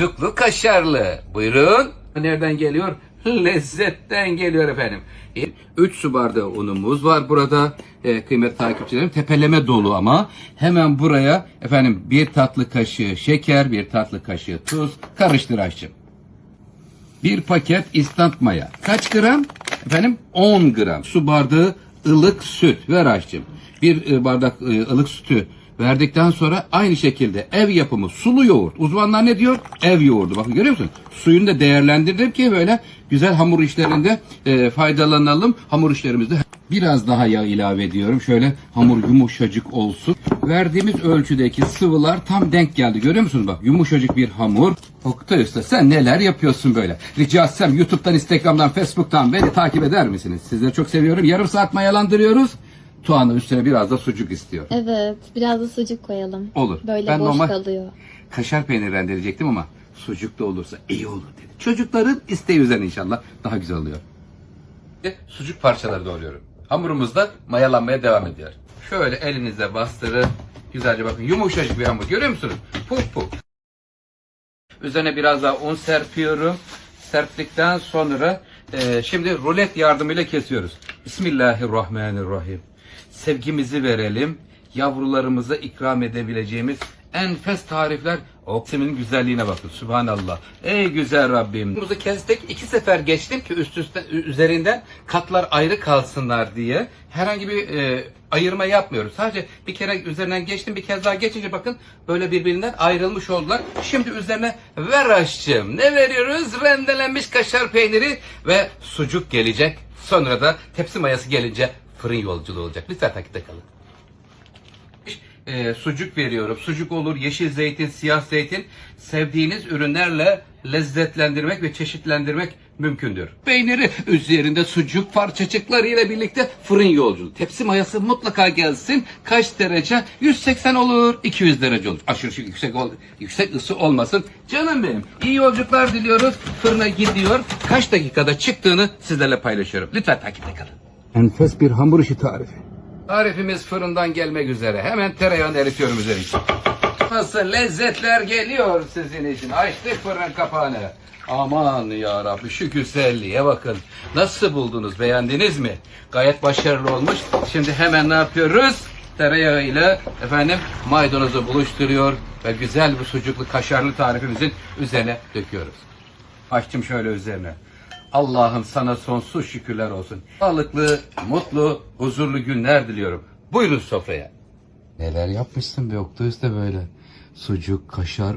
Sucuklu kaşarlı. Buyurun. Nereden geliyor? Lezzetten geliyor efendim. 3 su bardağı unumuz var burada. Ee, kıymetli takipçilerim tepeleme dolu ama hemen buraya efendim bir tatlı kaşığı şeker, bir tatlı kaşığı tuz karıştır aşçım. Bir paket instant maya. Kaç gram? Efendim 10 gram. Su bardağı ılık süt. Ver aşçım. Bir e, bardak e, ılık sütü verdikten sonra aynı şekilde ev yapımı sulu yoğurt. Uzmanlar ne diyor? Ev yoğurdu. Bakın görüyor musun? Suyunu da değerlendirdim ki böyle güzel hamur işlerinde e, faydalanalım. Hamur işlerimizde biraz daha yağ ilave ediyorum. Şöyle hamur yumuşacık olsun. Verdiğimiz ölçüdeki sıvılar tam denk geldi. Görüyor musunuz bak yumuşacık bir hamur. Oktay Usta sen neler yapıyorsun böyle? Rica etsem YouTube'dan, Instagram'dan, Facebook'tan beni takip eder misiniz? Sizleri çok seviyorum. Yarım saat mayalandırıyoruz. Tuğan'ın üstüne biraz da sucuk istiyor. Evet, biraz da sucuk koyalım. Olur. Böyle Ben boş normal- kalıyor. Kaşar peyniri rendeleyecektim ama sucuk da olursa iyi olur dedi. Çocukların isteği üzerine inşallah daha güzel oluyor. Ve Sucuk parçaları doğruyorum. Hamurumuz da mayalanmaya devam ediyor. Şöyle elinize bastırın. Güzelce bakın yumuşacık bir hamur. Görüyor musunuz? Puf puf. Üzerine biraz daha un serpiyorum. Serptikten sonra e, şimdi rulet yardımıyla kesiyoruz. Bismillahirrahmanirrahim. Sevgimizi verelim. Yavrularımıza ikram edebileceğimiz enfes tarifler. Oksimin güzelliğine bakın. Subhanallah. Ey güzel Rabbim. Muzu kestik. iki sefer geçtim ki üst üste üzerinden katlar ayrı kalsınlar diye. Herhangi bir e, ayırma yapmıyoruz. Sadece bir kere üzerinden geçtim bir kez daha geçince bakın böyle birbirinden ayrılmış oldular. Şimdi üzerine ver aşçım. Ne veriyoruz? Rendelenmiş kaşar peyniri ve sucuk gelecek. Sonra da tepsi mayası gelince fırın yolculuğu olacak. Lütfen takipte kalın. E, sucuk veriyorum. Sucuk olur, yeşil zeytin, siyah zeytin. Sevdiğiniz ürünlerle lezzetlendirmek ve çeşitlendirmek mümkündür. Peyniri üzerinde sucuk parçacıklarıyla birlikte fırın yolculuğu. Tepsi mayası mutlaka gelsin. Kaç derece? 180 olur, 200 derece olur. Aşırı yüksek ol, yüksek ısı olmasın. Canım benim. İyi yolculuklar diliyoruz. Fırına gidiyor. Kaç dakikada çıktığını sizlerle paylaşıyorum. Lütfen takipte kalın. Enfes bir hamur işi tarifi. Tarifimiz fırından gelmek üzere. Hemen tereyağını eritiyorum üzerine. Nasıl lezzetler geliyor sizin için. Açtık fırın kapağını. Aman ya Rabbi şu güzelliğe bakın. Nasıl buldunuz? Beğendiniz mi? Gayet başarılı olmuş. Şimdi hemen ne yapıyoruz? Tereyağıyla efendim maydanozu buluşturuyor ve güzel bir sucuklu kaşarlı tarifimizin üzerine döküyoruz. Açtım şöyle üzerine. Allah'ım sana sonsuz şükürler olsun. Sağlıklı, mutlu, huzurlu günler diliyorum. Buyurun sofraya. Neler yapmışsın be Oktay Usta böyle. Sucuk, kaşar,